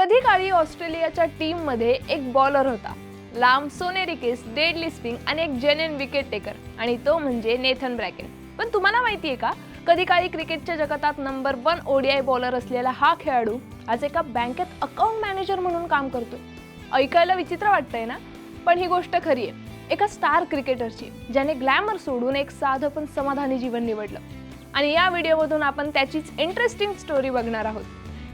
कधी काळी ऑस्ट्रेलियाच्या टीममध्ये एक बॉलर होता. लांब सोनेरी केस डेडली स्पिंग आणि एक जेन्युन विकेट टेकर आणि तो म्हणजे नेथन ब्रॅकेन. पण तुम्हाला माहिती आहे का? कधी काळी क्रिकेटच्या जगतात नंबर वन ओडीआय बॉलर असलेला हा खेळाडू आज एका बँकेत अकाउंट मॅनेजर म्हणून काम करतो. ऐकायला विचित्र वाटतंय ना? पण ही गोष्ट खरी आहे. एका स्टार क्रिकेटरची ज्याने ग्लॅमर सोडून एक साधं पण समाधानी जीवन निवडलं. आणि या व्हिडिओमधून आपण त्याचीच इंटरेस्टिंग स्टोरी बघणार आहोत.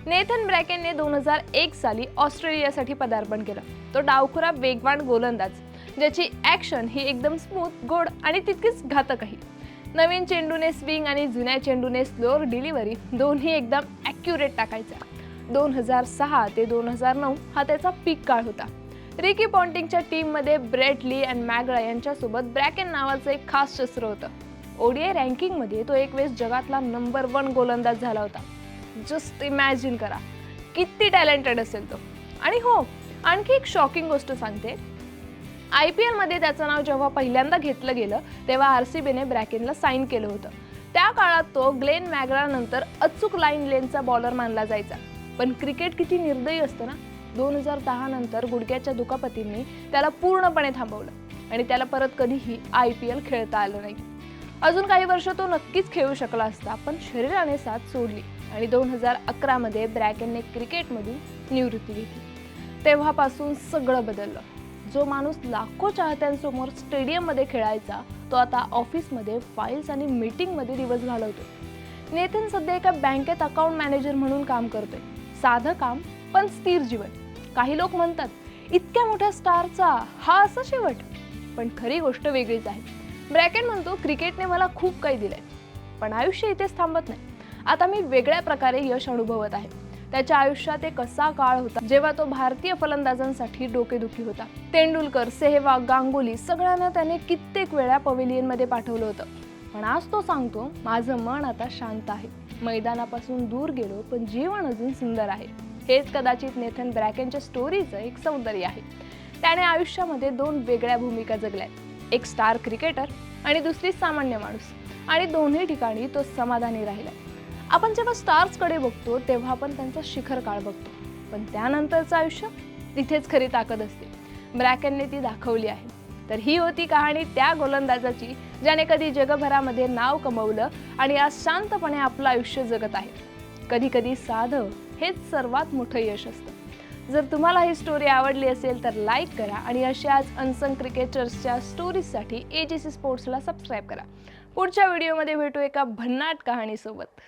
नेथन ब्रॅकेनने दोन हजार एक साली ऑस्ट्रेलियासाठी पदार्पण केलं. तो डावखुरा वेगवान गोलंदाज ज्याची ॲक्शन ही एकदम स्मूथ गोड आणि तितकीच घातकही. नवीन चेंडूने स्विंग आणि जुन्या चेंडूने स्लोअर डिलिव्हरी दोन्ही एकदम ॲक्युरेट टाकायचा दोन हजार सहा ते दोन हजार नऊ हा त्याचा पीक काळ होता. रिकी पॉन्टिंगच्या टीममध्ये ब्रेट ली आणि मॅगळा यांच्यासोबत ब्रॅकेन नावाचं एक खास शस्त्र होतं. ओडीआय रँकिंगमध्ये तो एक वेळेस जगातला नंबर वन गोलंदाज झाला होता. जस्ट इमॅजिन करा. किती टॅलेंटेड असेल तो. आणि हो आणखी एक शॉकिंग गोष्ट सांगते. आय पी एलमध्ये त्याचं नाव जेव्हा पहिल्यांदा घेतलं गेलं तेव्हा आर सी बीने ब्रॅकेनला साईन केलं होतं. त्या काळात तो ग्लेन मॅगरानंतर अचूक लाईन लेनचा बॉलर मानला जायचा. पण क्रिकेट किती निर्दयी असतं ना? दोन हजार दहा नंतर गुडघ्याच्या दुखापतींनी त्याला पूर्णपणे थांबवलं. आणि त्याला परत कधीही आय पी एल खेळता आलं नाही. अजून काही वर्ष तो नक्कीच खेळू शकला असता पण शरीराने साथ सोडली आणि दोन हजार अकरामध्ये ब्रॅकेनने क्रिकेटमधून निवृत्ती घेतली. तेव्हापासून सगळं बदललं. जो माणूस लाखो चाहत्यांसमोर स्टेडियममध्ये खेळायचा तो आता ऑफिसमध्ये फाईल्स आणि मीटिंगमध्ये दिवस घालवतो. नेथन सध्या एका बँकेत अकाउंट मॅनेजर म्हणून काम करतोय. साधं काम पण स्थिर जीवन. काही लोक म्हणतात इतक्या मोठ्या स्टारचा हा असा शेवट. पण खरी गोष्ट वेगळीच आहे. ब्रॅकेट म्हणतो क्रिकेटने मला खूप काही दिलंय. पण आयुष्य इथेच थांबत नाही. आता मी वेगळ्या प्रकारे यश अनुभवत आहे. त्याच्या आयुष्यात एक असा काळ होता जेव्हा तो भारतीय फलंदाजांसाठी डोकेदुखी होता. तेंडुलकर सेहवाग गांगुली सगळ्यांना त्याने कित्येक वेळा पवेलियनमध्ये पाठवलं होतं. पण आज तो सांगतो माझं मन आता शांत आहे. मैदानापासून दूर गेलो पण जीवन अजून सुंदर आहे. हेच कदाचित नेथन ब्रॅकेनच्या स्टोरीचं एक सौंदर्य आहे. त्याने आयुष्यामध्ये दोन वेगळ्या भूमिका जगल्यात. एक स्टार क्रिकेटर आणि दुसरी सामान्य माणूस. आणि दोन्ही ठिकाणी तो समाधानी राहिला आपण जेव्हा स्टार्सकडे बघतो तेव्हा आपण त्यांचा शिखर काळ बघतो. पण त्यानंतरचं आयुष्य तिथेच खरी ताकद असते. ब्रॅकनने ती दाखवली आहे. तर ही होती कहाणी त्या गोलंदाजाची ज्याने कधी जगभरामध्ये नाव कमवलं आणि आज शांतपणे आपलं आयुष्य जगत आहे. कधी कधी साधं हेच सर्वात मोठं यश असतं. जर तुम्हाला ही स्टोरी आवडली असेल तर लाईक करा आणि अशाच अनसंग क्रिकेटर्सच्या स्टोरीजसाठी ए जी सी स्पोर्ट्सला सबस्क्राईब करा. पुढच्या व्हिडिओमध्ये भेटू एका भन्नाट कहाणीसोबत.